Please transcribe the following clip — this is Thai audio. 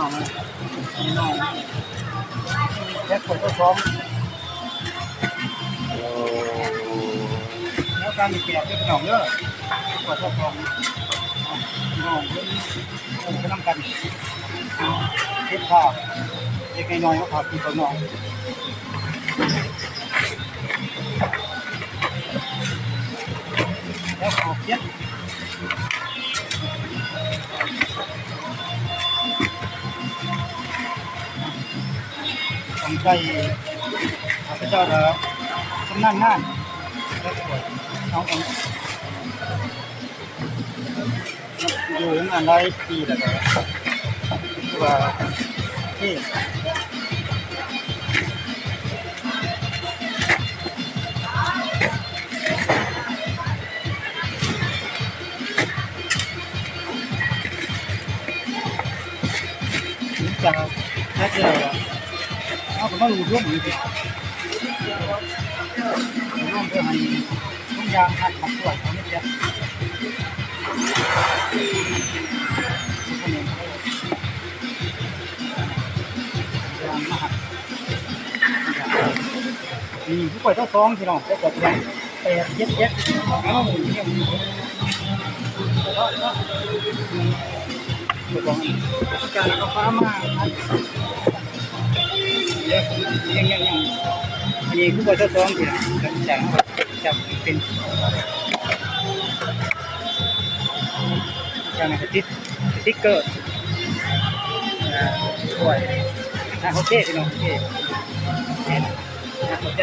น้องนะพี่น้องแค่คนก็พร้อมแล้วการมีเกียรติเป็นหนองเยอะคนก็พร้อมน้องเพิ่นเพิ่นก็นำกันเก็บข้าวเด็กน้อยก็พากินข้าวน้องแล้วขอบเพียร ต้องใช้ข้าพเจ้าเด้อชำนาญงานและสวยน้องเองอยู่งานได้ปีแล้วก็คือว่าที่จะแค่เจอ เอาผมต้องรู้ร่วมอยู่ดีร่วมเพื่อให้ทุกอย่างหัดขับสวยเขาไม่เสียมีผู้ป่วยทั้งสองพี่น้องแล้ก็เพียงแปดเจ็ดเจ็ดเอาหมุนเที่ยวเดี๋ยวบอกการเอาฟ้ามา ยังยังยังอันนี้ผู้ป่วยทั้งสองพี่น้องจังจับเป็นจังติดสติ๊กเกอร์ป่วยนะโอเคพี่น้องโอเคนะสนใจ